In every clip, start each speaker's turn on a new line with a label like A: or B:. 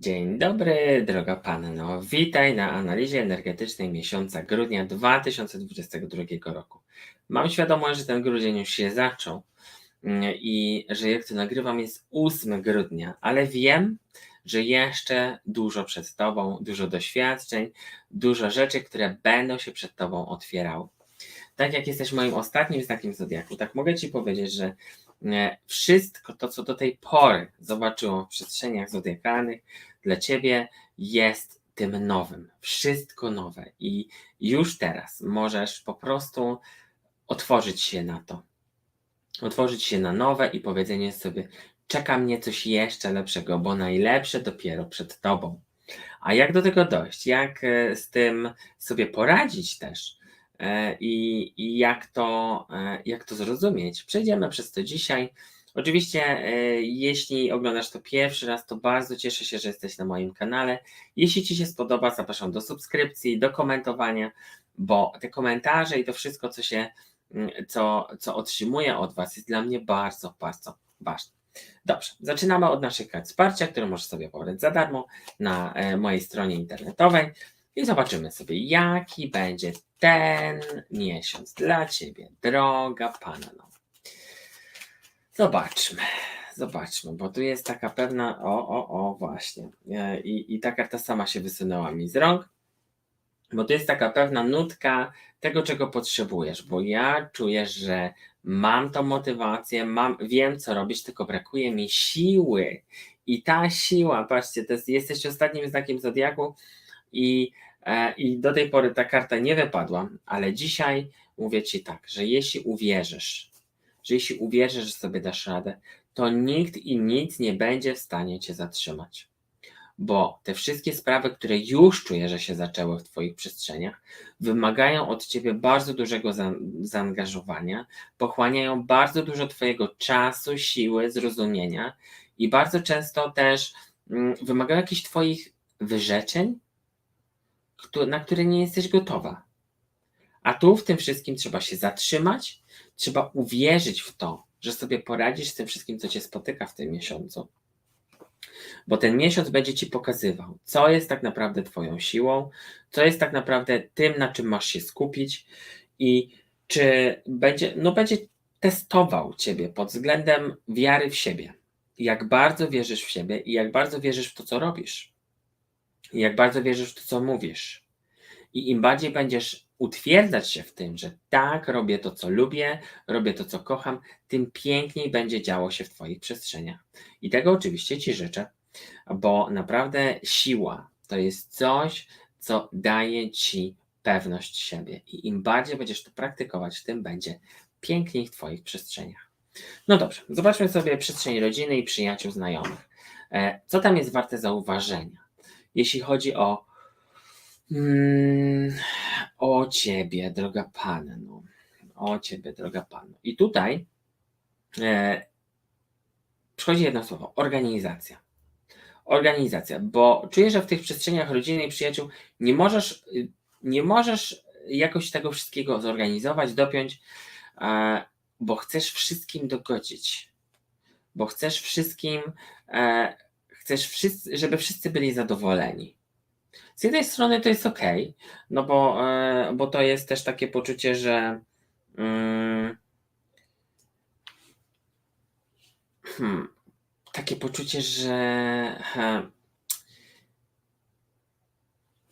A: Dzień dobry, droga Panno. Witaj na analizie energetycznej miesiąca grudnia 2022 roku. Mam świadomość, że ten grudzień już się zaczął mm, i że jak to nagrywam jest 8 grudnia, ale wiem, że jeszcze dużo przed Tobą, dużo doświadczeń, dużo rzeczy, które będą się przed Tobą otwierały. Tak jak jesteś moim ostatnim znakiem zodiaku, tak mogę Ci powiedzieć, że e, wszystko to, co do tej pory zobaczyło w przestrzeniach zodiakalnych, dla ciebie jest tym nowym. Wszystko nowe i już teraz możesz po prostu otworzyć się na to. Otworzyć się na nowe i powiedzenie sobie: czeka mnie coś jeszcze lepszego, bo najlepsze dopiero przed tobą. A jak do tego dojść? Jak e, z tym sobie poradzić też? E, I, i jak, to, e, jak to zrozumieć? Przejdziemy przez to dzisiaj. Oczywiście, jeśli oglądasz to pierwszy raz, to bardzo cieszę się, że jesteś na moim kanale. Jeśli Ci się spodoba, zapraszam do subskrypcji, do komentowania, bo te komentarze i to wszystko, co się, mm, co, co otrzymuję od Was, jest dla mnie bardzo, bardzo ważne. Dobrze, zaczynamy od naszych kart wsparcia, które możesz sobie pobrać za darmo na e, mojej stronie internetowej i zobaczymy sobie, jaki będzie ten miesiąc dla Ciebie, droga Panno. Zobaczmy, zobaczmy, bo tu jest taka pewna, o, o, o, właśnie. E, I, I ta karta sama się wysunęła mi z rąk, bo tu jest taka pewna nutka tego, czego potrzebujesz, bo ja czuję, że mam tą motywację, mam, wiem, co robić, tylko brakuje mi siły. I ta siła, patrzcie, to jest, jesteś ostatnim znakiem zodiaku i, e, i do tej pory ta karta nie wypadła, ale dzisiaj mówię Ci tak, że jeśli uwierzysz, że jeśli uwierzysz, że sobie dasz radę, to nikt i nic nie będzie w stanie cię zatrzymać. Bo te wszystkie sprawy, które już czuję, że się zaczęły w Twoich przestrzeniach, wymagają od Ciebie bardzo dużego za zaangażowania, pochłaniają bardzo dużo Twojego czasu, siły, zrozumienia i bardzo często też mm, wymagają jakichś Twoich wyrzeczeń, na które nie jesteś gotowa. A tu w tym wszystkim trzeba się zatrzymać, trzeba uwierzyć w to, że sobie poradzisz z tym wszystkim, co cię spotyka w tym miesiącu. Bo ten miesiąc będzie ci pokazywał, co jest tak naprawdę Twoją siłą, co jest tak naprawdę tym, na czym masz się skupić i czy będzie, no będzie testował Ciebie pod względem wiary w siebie. Jak bardzo wierzysz w siebie i jak bardzo wierzysz w to, co robisz. I jak bardzo wierzysz w to, co mówisz. I im bardziej będziesz utwierdzać się w tym, że tak, robię to, co lubię, robię to, co kocham, tym piękniej będzie działo się w Twoich przestrzeniach. I tego oczywiście Ci życzę, bo naprawdę siła to jest coś, co daje Ci pewność siebie. I im bardziej będziesz to praktykować, tym będzie piękniej w Twoich przestrzeniach. No dobrze, zobaczmy sobie przestrzeń rodziny i przyjaciół, znajomych. E, co tam jest warte zauważenia? Jeśli chodzi o Mm, o ciebie, droga panno. O ciebie, droga panno. I tutaj e, przychodzi jedno słowo: organizacja. Organizacja, bo czuję, że w tych przestrzeniach rodziny i przyjaciół nie możesz, nie możesz jakoś tego wszystkiego zorganizować, dopiąć, e, bo chcesz wszystkim dogodzić. Bo chcesz wszystkim, e, chcesz wszyscy, żeby wszyscy byli zadowoleni. Z jednej strony to jest ok, no bo, e, bo to jest też takie poczucie, że mm, hmm, takie poczucie, że hmm,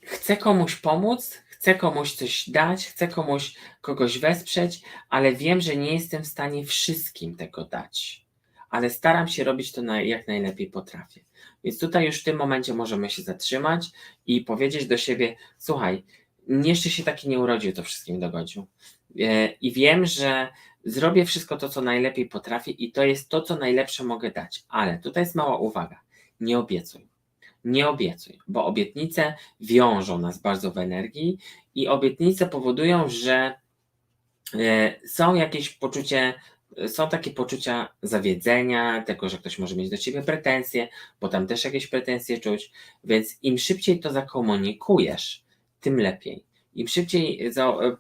A: chcę komuś pomóc, chcę komuś coś dać, chcę komuś kogoś wesprzeć, ale wiem, że nie jestem w stanie wszystkim tego dać. Ale staram się robić to na, jak najlepiej potrafię. Więc tutaj już w tym momencie możemy się zatrzymać i powiedzieć do siebie: Słuchaj, jeszcze się taki nie urodził, to wszystkim dogodził. E, I wiem, że zrobię wszystko to, co najlepiej potrafię, i to jest to, co najlepsze mogę dać. Ale tutaj jest mała uwaga: nie obiecuj. Nie obiecuj, bo obietnice wiążą nas bardzo w energii i obietnice powodują, że e, są jakieś poczucie są takie poczucia zawiedzenia, tego, że ktoś może mieć do ciebie pretensje, bo tam też jakieś pretensje czuć, więc im szybciej to zakomunikujesz, tym lepiej. Im szybciej,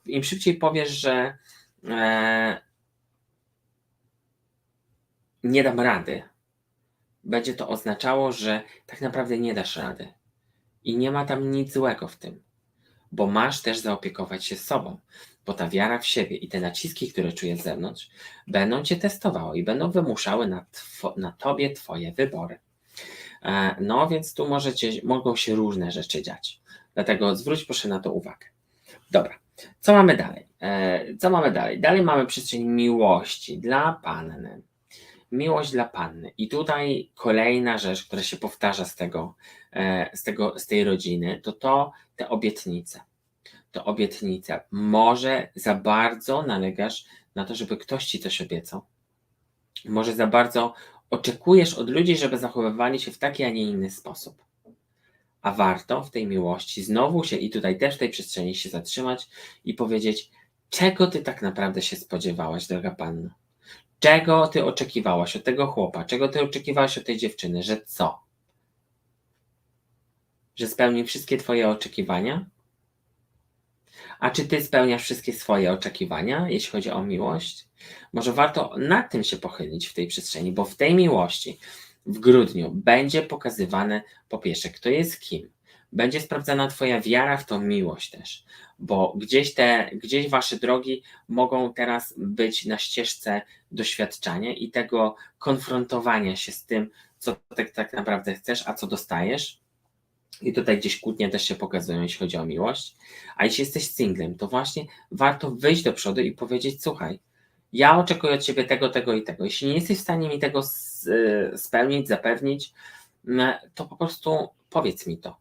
A: im szybciej powiesz, że e, nie dam rady, będzie to oznaczało, że tak naprawdę nie dasz rady. I nie ma tam nic złego w tym, bo masz też zaopiekować się sobą, bo ta wiara w siebie i te naciski, które czujesz z zewnątrz, będą cię testowały i będą wymuszały na, two, na tobie twoje wybory. E, No więc tu możecie, mogą się różne rzeczy dziać. Dlatego zwróć proszę na to uwagę. Dobra, co mamy dalej? E, Co mamy dalej? Dalej mamy przestrzeń miłości dla panny. Miłość dla panny. I tutaj kolejna rzecz, która się powtarza z tego, e, z tego, z tej rodziny, to to te obietnice. To obietnice. Może za bardzo nalegasz na to, żeby ktoś ci coś obiecał. Może za bardzo oczekujesz od ludzi, żeby zachowywali się w taki, a nie inny sposób. A warto w tej miłości znowu się i tutaj też w tej przestrzeni się zatrzymać i powiedzieć, czego ty tak naprawdę się spodziewałaś, droga panno? Czego ty oczekiwałaś od tego chłopa? Czego ty oczekiwałaś od tej dziewczyny? Że co? Że spełni wszystkie twoje oczekiwania? A czy ty spełniasz wszystkie swoje oczekiwania, jeśli chodzi o miłość? Może warto nad tym się pochylić w tej przestrzeni, bo w tej miłości w grudniu będzie pokazywane po pierwsze, kto jest kim. Będzie sprawdzana Twoja wiara w tą miłość też, bo gdzieś te, gdzieś Wasze drogi mogą teraz być na ścieżce doświadczania i tego konfrontowania się z tym, co tak, tak naprawdę chcesz, a co dostajesz. I tutaj gdzieś kłótnie też się pokazują, jeśli chodzi o miłość. A jeśli jesteś singlem, to właśnie warto wyjść do przodu i powiedzieć: Słuchaj, ja oczekuję od ciebie tego, tego i tego. Jeśli nie jesteś w stanie mi tego y, spełnić, zapewnić, to po prostu powiedz mi to.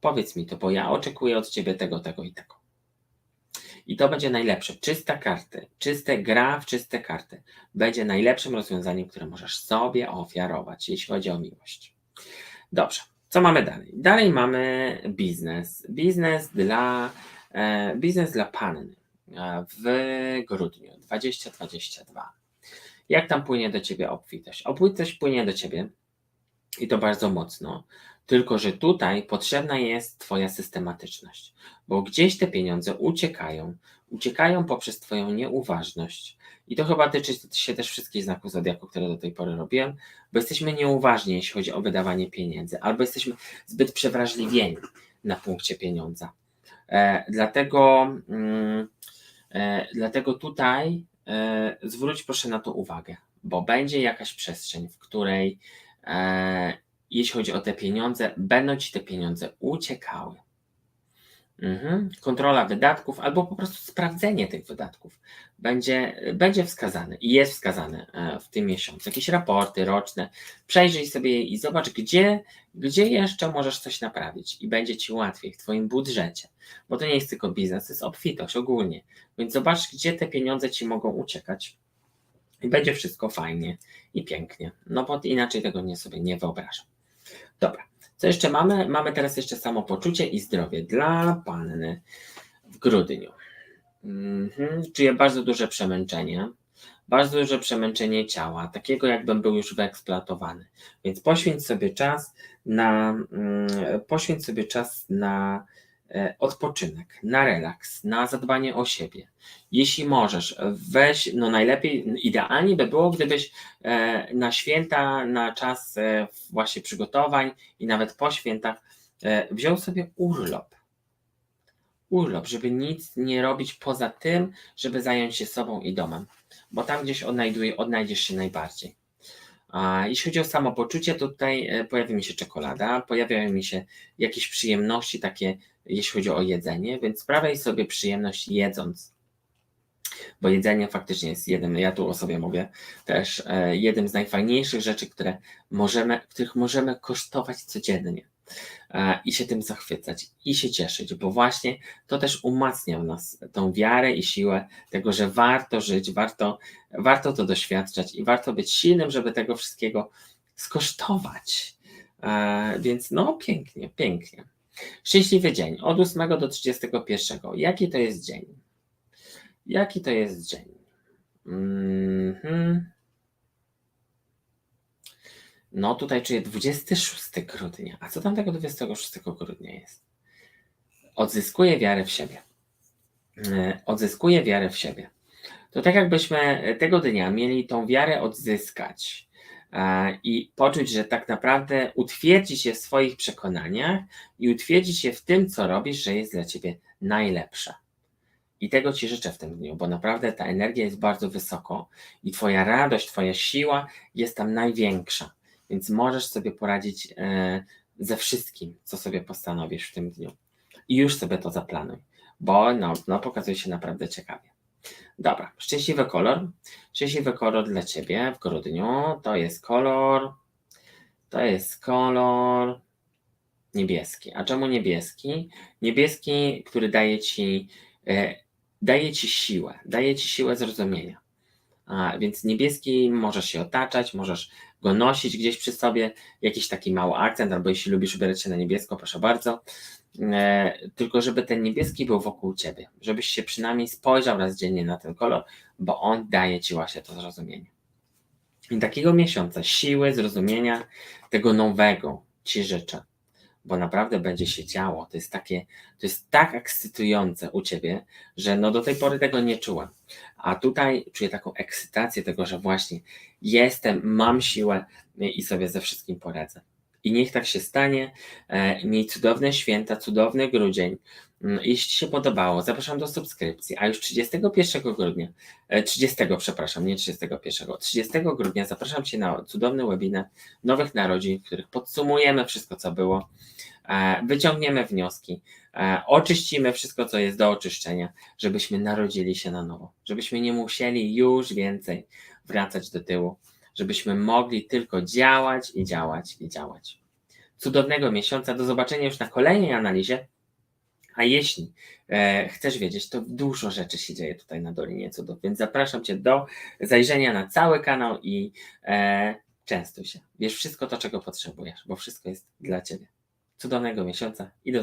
A: Powiedz mi to, bo ja oczekuję od ciebie tego, tego i tego. I to będzie najlepsze. Czyste karty, czyste gra w czyste karty będzie najlepszym rozwiązaniem, które możesz sobie ofiarować, jeśli chodzi o miłość. Dobrze, co mamy dalej? Dalej mamy biznes. Biznes dla, e, biznes dla panny e, w grudniu 2022. Jak tam płynie do ciebie obfitość? Obfitość płynie do ciebie i to bardzo mocno. Tylko, że tutaj potrzebna jest Twoja systematyczność, bo gdzieś te pieniądze uciekają, uciekają poprzez Twoją nieuważność. I to chyba tyczy się też wszystkich znaków zodiaku, które do tej pory robiłem, bo jesteśmy nieuważni, jeśli chodzi o wydawanie pieniędzy, albo jesteśmy zbyt przewrażliwieni na punkcie pieniądza. E, dlatego, mm, e, dlatego tutaj e, zwróć proszę na to uwagę, bo będzie jakaś przestrzeń, w której e, jeśli chodzi o te pieniądze, będą ci te pieniądze uciekały. Mhm. Kontrola wydatków albo po prostu sprawdzenie tych wydatków będzie, będzie wskazane i jest wskazane e, w tym miesiącu. Jakieś raporty roczne, przejrzyj sobie je i zobacz, gdzie, gdzie jeszcze możesz coś naprawić i będzie ci łatwiej w Twoim budżecie, bo to nie jest tylko biznes, to jest obfitość ogólnie. Więc zobacz, gdzie te pieniądze ci mogą uciekać i będzie wszystko fajnie i pięknie. No bo inaczej tego nie sobie nie wyobrażam. Dobra, co jeszcze mamy? Mamy teraz jeszcze samopoczucie i zdrowie dla panny w grudniu. Mhm. Czuję bardzo duże przemęczenie, bardzo duże przemęczenie ciała, takiego jakbym był już wyeksploatowany. Więc poświęć sobie czas na, mm, poświęć sobie czas na odpoczynek, na relaks, na zadbanie o siebie. Jeśli możesz, weź, no najlepiej, idealnie by było, gdybyś e, na święta, na czas e, właśnie przygotowań i nawet po świętach e, wziął sobie urlop. Urlop, żeby nic nie robić poza tym, żeby zająć się sobą i domem, bo tam gdzieś odnajduje, odnajdziesz się najbardziej. A jeśli chodzi o samopoczucie, to tutaj e, pojawi mi się czekolada, pojawiają mi się jakieś przyjemności takie, jeśli chodzi o jedzenie, więc sprawiaj sobie przyjemność jedząc. Bo jedzenie faktycznie jest jednym, ja tu o sobie mówię, też e, jednym z najfajniejszych rzeczy, które możemy, których możemy kosztować codziennie i się tym zachwycać i się cieszyć, bo właśnie to też umacnia w nas tą wiarę i siłę tego, że warto żyć, warto, warto to doświadczać i warto być silnym, żeby tego wszystkiego skosztować. E, więc no pięknie, pięknie. Szczęśliwy dzień od 8 do 31. Jaki to jest dzień? Jaki to jest dzień? Mhm. No tutaj czuję 26 grudnia. A co tam tego 26 grudnia jest? Odzyskuję wiarę w siebie. e, odzyskuje wiarę w siebie. To tak jakbyśmy tego dnia mieli tą wiarę odzyskać e, i poczuć, że tak naprawdę utwierdzić się w swoich przekonaniach i utwierdzić się w tym, co robisz, że jest dla ciebie najlepsze. I tego Ci życzę w tym dniu, bo naprawdę ta energia jest bardzo wysoko i Twoja radość, Twoja siła jest tam największa. Więc możesz sobie poradzić e, ze wszystkim, co sobie postanowisz w tym dniu. I już sobie to zaplanuj, bo no, no pokazuje się naprawdę ciekawie. Dobra, szczęśliwy kolor. Szczęśliwy kolor dla Ciebie w grudniu to jest kolor. To jest kolor niebieski. A czemu niebieski? Niebieski, który daje Ci, e, daje ci siłę, daje Ci siłę zrozumienia. A, więc niebieski możesz się otaczać, możesz go nosić gdzieś przy sobie, jakiś taki mały akcent, albo jeśli lubisz ubierać się na niebiesko, proszę bardzo. E, tylko żeby ten niebieski był wokół ciebie, żebyś się przynajmniej spojrzał raz dziennie na ten kolor, bo on daje ci właśnie to zrozumienie. I takiego miesiąca siły, zrozumienia, tego nowego ci życzę, bo naprawdę będzie się działo. To jest takie, to jest tak ekscytujące u ciebie, że no do tej pory tego nie czułem. A tutaj czuję taką ekscytację tego, że właśnie jestem, mam siłę i sobie ze wszystkim poradzę. I niech tak się stanie. E, Miej cudowne święta, cudowny grudzień. Mm, Jeśli się podobało, zapraszam do subskrypcji. A już 31 grudnia, e, 30, przepraszam, nie 31, 30 grudnia zapraszam Cię na cudowny webinar Nowych Narodzin, w których podsumujemy wszystko, co było, e, wyciągniemy wnioski, e, oczyścimy wszystko, co jest do oczyszczenia, żebyśmy narodzili się na nowo, żebyśmy nie musieli już więcej wracać do tyłu żebyśmy mogli tylko działać i działać i działać. Cudownego miesiąca, do zobaczenia już na kolejnej analizie. A jeśli e, chcesz wiedzieć, to dużo rzeczy się dzieje tutaj na Dolinie Cudów, więc zapraszam Cię do zajrzenia na cały kanał i e, częstuj się. Wiesz wszystko to, czego potrzebujesz, bo wszystko jest dla Ciebie. Cudownego miesiąca i do zobaczenia.